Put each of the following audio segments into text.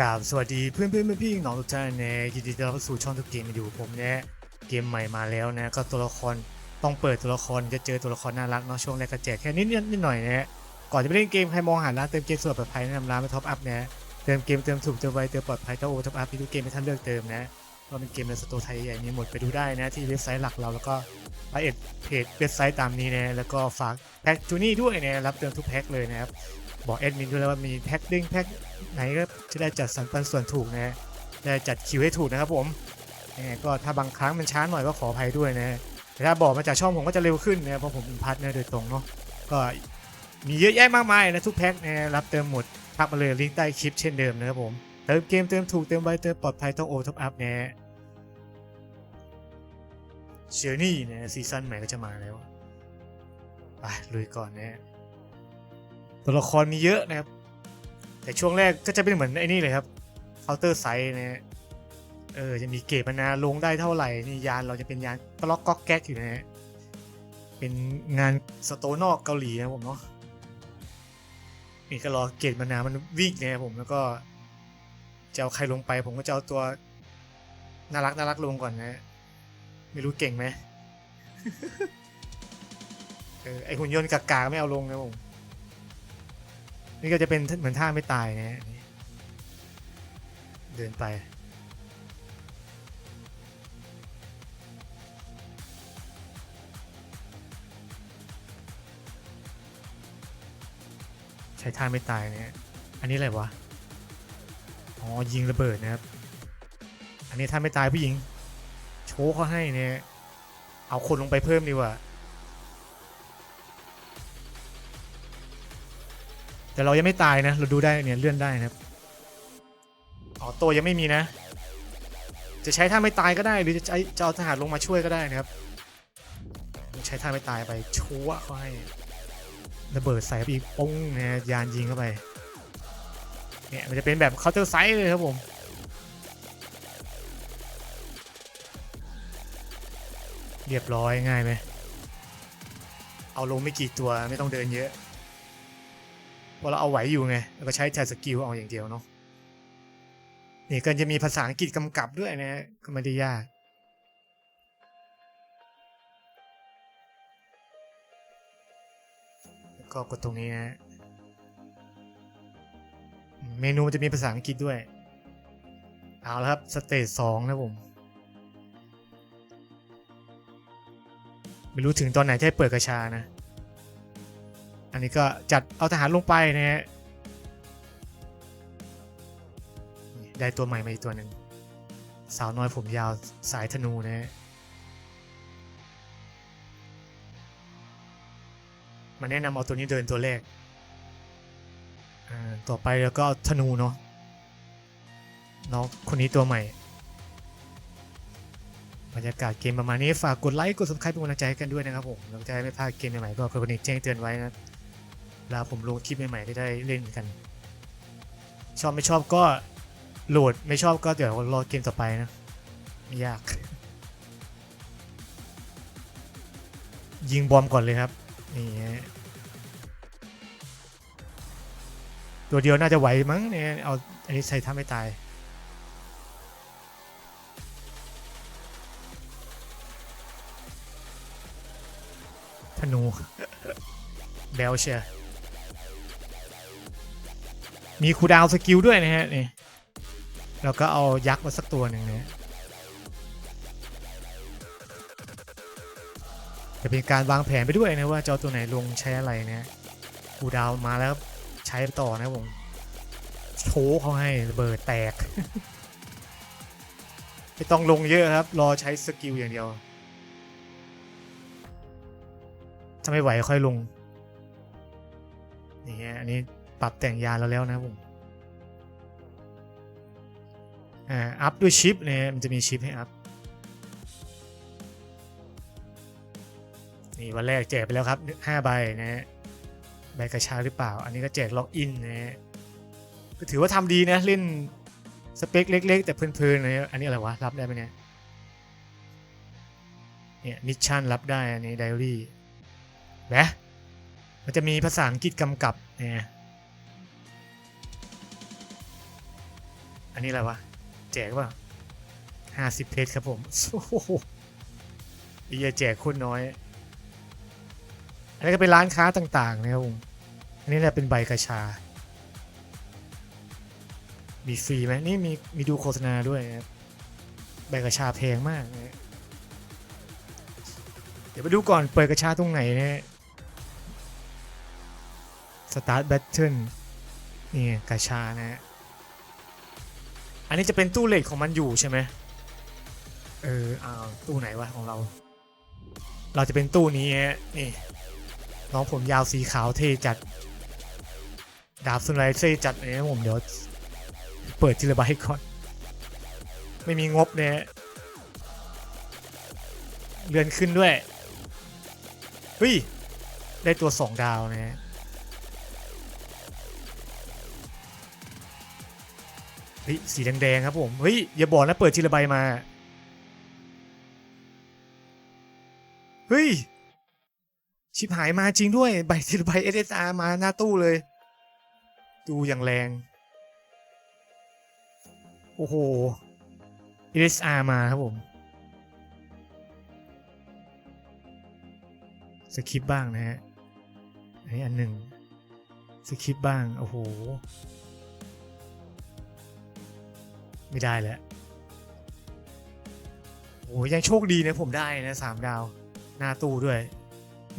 กราบสวัสดีเพื่อนเพื่อนๆพี่ๆน้องทุกท่านนะยินดีต้อนรับเข้าสู่ช่องทุกเกมมาอยู่ผมเนี่ยเกมใหม่มาแล้วนะก็ตัวละครต้องเปิดตัวละครจะเจอตัวละครน่ารักเนาะช่วงแรกก็แจกแค่นิดนิดหน่อยนะก่อนจะไปเล่นเกมใครมองหาร้านเติมเกมสดปลอดภัยแนะนำร้านไปท็อปอัพนะเติมเกมเติมถูกเติมไวเติมปลอดภัยเติมโอท็อปอัพที่ทุกเกมให้ท่านเลือกเติมนะก็เป็นเกมในสตร์ไทยใหญ่มีหมดไปดูได้นะที่เว็บไซต์หลักเราแล้วก็ไลน์เอ็ดเพจเว็บไซต์ตามนี้นะแล้วก็ฝากแพ็กจูนี่ด้วยนะรับเติมทุกแพ็กเลยนะครับ บอกแอดมินด้วยแล้วว่ามีแพ็คเด้งแพ็คไหนก็จะได้จัดสรรปันส่วนถูกนะได้จัดคิวให้ถูกนะครับผมยังไงก็ถ้าบางครั้งมันช้าหน่อยก็ขออภัยด้วยนะแต่ถ้าบอกมาจากช่องผมก็จะเร็วขึ้นนะเพราะผมเป็นพาร์ทเนอร์โดยตรงเนาะก็มีเยอะแยะมากมายนะทุกแพ็คนะรับเติมหมดทักมาเลยลิงก์ใต้คลิปเช่นเดิมนะครับผมเติมเกมเติมถูกเติมไวเติมปลอดภัยต้องโอท็อปอัพนะเชอร์นี่นะซีซั่นใหม่ก็จะมาแล้วไปลุยก่อนนะ ตัวละครมีเยอะนะครับ แต่ช่วงแรกก็จะเป็นเหมือนไอ้นี่เลยครับเคาน์เตอร์ไซส์นะฮะเออจะมีเกรดมานาลงได้เท่าไหร่นี่ยานเราจะเป็นยานกล็อกก๊อกแก๊กอยู่นะฮะเป็นงานสโตนอกเกาหลีนะผมเนาะนี่ก็รอเกรดมานามันวิ่งนะผมแล้วก็จะเอาใครลงไปผมก็จะเอาตัวน่ารักน่ารักลงก่อนนะฮะไม่รู้เก่งไหมเออไอหุ่นยนต์กากาไม่เอาลงนะผม นี่ก็จะเป็นเหมือนท่าไม่ตายนะฮะนี่เดินไป ใช้ท่าไม่ตายเนะฮะอันนี้อะไรวะ อ๋อ ยิงระเบิดนะครับ อันนี้ท่าไม่ตายผู้หญิง โชว์เขาให้เนี่ย เอาคนลงไปเพิ่มดีกว่า แต่เรายังไม่ตายนะ เราดูได้เนี่ยเลื่อนได้นะครับอ๋อตัวยังไม่มีนะ จะใช้ท่าไม่ตายก็ได้ หรือจะใช้จะเอาทหารลงมาช่วยก็ได้นะครับ ใช้ท่าไม่ตายไปชั่วเขาให้ระเบิดใส่ไปอีกปุ้งนะยานยิงเข้าไปเนี่ยมันจะเป็นแบบเคาน์เตอร์ไซส์เลยครับผมเรียบร้อยง่ายไหมเอาลงไม่กี่ตัวไม่ต้องเดินเยอะ พราะเราเอาไหวอยู่ไงแล้วก็ใช้แทสกิลเอาอย่างเดียวเนาะนี่ก็จะมีภาษาอังกฤษกำกับด้วยนะก็ไม่ได้ยาก แล้วก็กดตรงนี้นะฮะเมนูมันจะมีภาษาอังกฤษด้วย เอาละครับสเตจสองนะผม ไม่รู้ถึงตอนไหนจะให้เปิดกระชานะ นนี้ก็จัดเอาทหารลงไปนะฮะนี่ได้ตัวใหม่มาอีกตัวหนึ่งสาวน้อยผมยาวสายธนูนะฮะมาแนะนำเอาตัวนี้เดินตัวแรกต่อไปแล้วก็เอาธนูเนาะน้องคนนี้ตัวใหม่บรรยากาศเกมประมาณนี้ฝากกดไลค์กด subscribe เป็นกำลังใจให้กันด้วยนะครับผมเราจะได้ไม่พลาดเกมใหม่ๆก็กดกระดิ่งแจ้งเตือนไว้นะ ลาผมลงคลิปใหม่ๆได้ได้เล่นกัน ชอบไม่ชอบก็โหลดไม่ชอบก็เดี๋ยวรอเกมต่อไปนะไม่ยาก ยิงบอมก่อนเลยครับนี่ตัวเดียวน่าจะไหวมั้งเนี่ยเอาอันนี้ใช้ท่าไม่ตายธนูแบลเชีย มีคูดาวสกิลด้วยนะฮะนี่แล้วก็เอายักษ์มาสักตัวหนึ่งนะฮะจะเป็นการวางแผนไปด้วยนะว่าจะเอาตัวไหนลงใช้อะไรนะคูดาวมาแล้วใช้ต่อนะผมโชว์เขาให้ระเบิดแตกไม่ต้องลงเยอะครับ รอใช้สกิลอย่างเดียวถ้าไม่ไหวค่อยลงนี่ฮะอันนี้ ปรับแต่งยาเราแล้วนะผมอ่าอัพด้วยชิปเนี่ยมันจะมีชิปให้อัพนี่วันแรกแจกไปแล้วครับ5ใบนะฮะใบกระชาหรือเปล่า อันนี้ก็แจกล็อกอินนะฮะก็ถือว่าทำดีนะเล่นสเปคเล็ก ๆ แต่เพลินๆนะอันนี้อะไรวะ รับได้ไหมเนี่ยเนี่ยมิชชั่นรับได้อันนี้ไดอารี่นะมันจะมีภาษาอังกฤษกำกับเนี่ย นนี้อะไรวะ แจกป่ะห้าสิบเพชรครับผมโอ้โหอียแจกคนน้อย อันนี้ก็เป็นร้านค้าต่างๆนะครับผม อันนี้แหละเป็นใบกระชา มีฟรีไหมนี่มีมีดูโฆษณาด้วยนะครับ ใบกระชาแพงมากนะเดี๋ยวไปดูก่อนเปิดกระชาตรงไหนนะ Start Battle นี่กระชานะฮะ อันนี้จะเป็นตู้เหล็กของมันอยู่ใช่ไหมเออเอาตู้ไหนวะของเรา เราจะเป็นตู้นี้นี่น้องผมยาวสีขาวเท่จัด ดาบสุนไรเท่จัดเลยนะผมเดี๋ยวเปิดทีละใบก่อน ไม่มีงบเนี่ยเลื่อนขึ้นด้วยเฮ้ยได้ตัวสองดาวนะฮะ ฮ้ยสีแดงๆครับผมเฮ้ยอย่าบอกนะเปิดทีละใบมาเฮ้ยชิบหายมาจริงด้วยใบทีละใบ SSR มาหน้าตู้เลย ดูอย่างแรง โอ้โห SSR มาครับผมสคริปบ้างนะฮะอันนี้อันหนึ่งสคริปบ้าง โอ้โห ไม่ได้แล้วโอ้ยังโชคดีนะผมได้นะสามดาว หน้าตู้ด้วย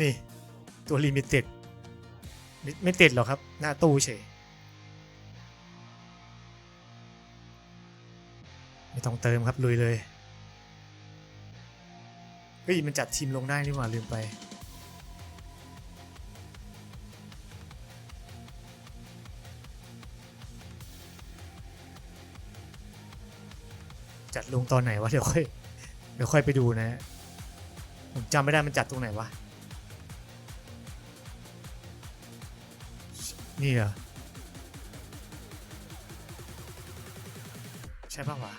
นี่ ตัวลิมิเต็ดไม่ติดหรอกครับ หน้าตู้เฉยไม่ต้องเติมครับลุยเลยเฮ้ยมันจัดทีมลงได้นี่หว่าลืมไป จัดลงตอนไหนวะเดี๋ยวค่อยเดี๋ยวค่อยไปดูนะผมจำไม่ได้มันจัดตรงไหนวะนี่เหรอใช่ป่าวะ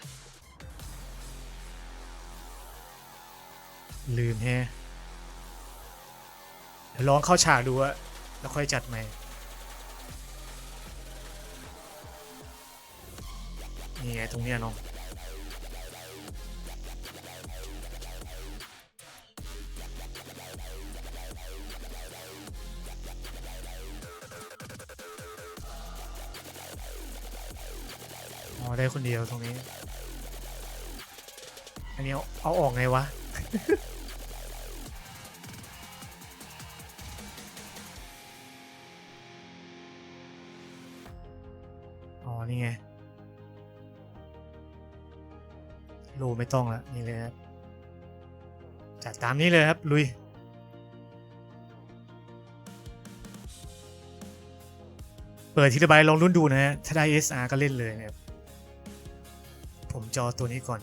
ลืมแฮะเดี๋ยวลองเข้าฉากดูอะแล้วค่อยจัดใหม่นี่ไงตรงเนี้ยน้อง ได้คนเดียวตรงนี้ อันนี้เอาออกไงวะ อ๋อ นี่ไงโลไม่ต้องละนี่เลยครับจัดตามนี้เลยครับ ลุยเปิดทีละใบลองรุ่นดูนะฮะ ถ้าได้ SR ก็เล่นเลยนะครับ ผมจอตัวนี้ก่อน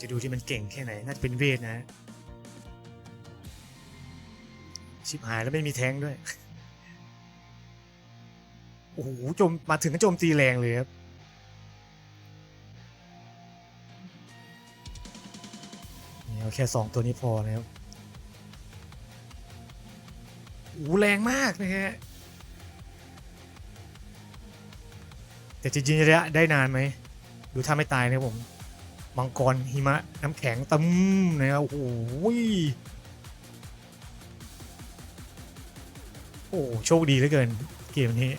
จะดูที่มันเก่งแค่ไหน น่าจะเป็นเวทนะฮะชิบหายแล้วไม่มีแท้งด้วย โอ้โหโจมมาถึงก็โจมตีแรงเลยครับนี่เอาแค่สองตัวนี้พอนะครับโอ้โหแรงมากนะฮะแต่จริงๆระยะได้นานไหม ดูถ้าไม่ตายนะครับผมมังกรหิมะน้ำแข็งตึมนะครับโอ้โหโอ้โชคดีเหลือเกินเกมนี้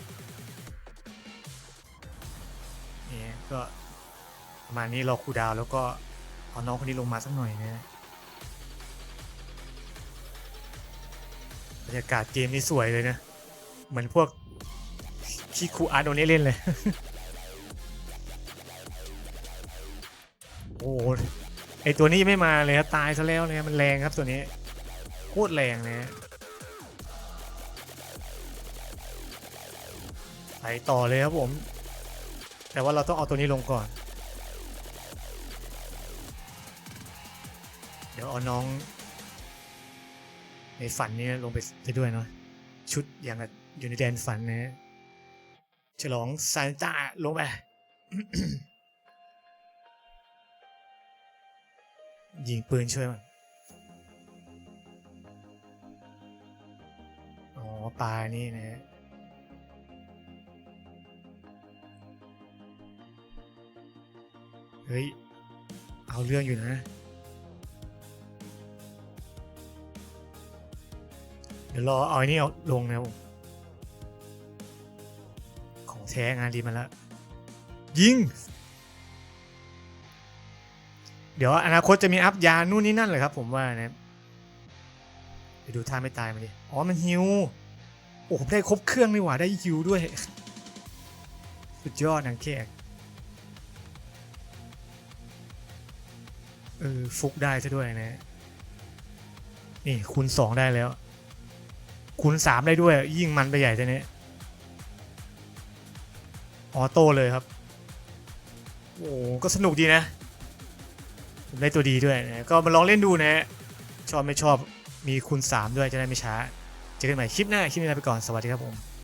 นี่ก็ประมาณนี้รอคูดาวแล้วก็เอาน้องคนนี้ลงมาสักหน่อยนะบรรยากาศเกมนี้สวยเลยนะ เหมือนพวกที่ครูอาร์โดนี่เล่นเลย อ้โหไอตัวนี้ไม่มาเลยครับตายซะแล้วเนี่ยมันแรงครับตัวนี้โคตรแรงนะไปต่อเลยครับผม แต่ว่าเราต้องเอาตัวนี้ลงก่อน เดี๋ยวเอาน้อง ในฝันนี้ลงไปไปด้วยเนาะชุดอย่างอยู่ในแดนฝันนะฉลองซานต้าลงไป ยิงปืนช่วยมัน อ๋อปลานี่นะฮะเฮ้ย เอาเรื่องอยู่นะ เดี๋ยวรอเอาไอ้นี่เอาลงนะผมของแท้งานดีมาแล้ว ยิง เดี๋ยวอนาคตจะมีอัพยานู่นนี่นั่นเลยครับ ผมว่านะไปดูท่าไม่ตายมาดิ อ๋อ มันฮิว โอ้ผมได้ครบเครื่องนี่หว่าได้ฮิวด้วย สุดยอดนางแขกเออฟุกได้ซะด้วยนะ นี่คูณสองได้แล้ว คูณสามได้ด้วย ยิ่งมันไปใหญ่ตัวนี้ออโต้เลยครับ โอ้ก็สนุกดีนะ ผมได้ตัวดีด้วยนะก็มาลองเล่นดูนะ ชอบไม่ชอบมีคูณ3ด้วยจะได้ไม่ช้า เจอกันใหม่คลิปหน้า คลิปนี้ลาไปก่อน สวัสดีครับผม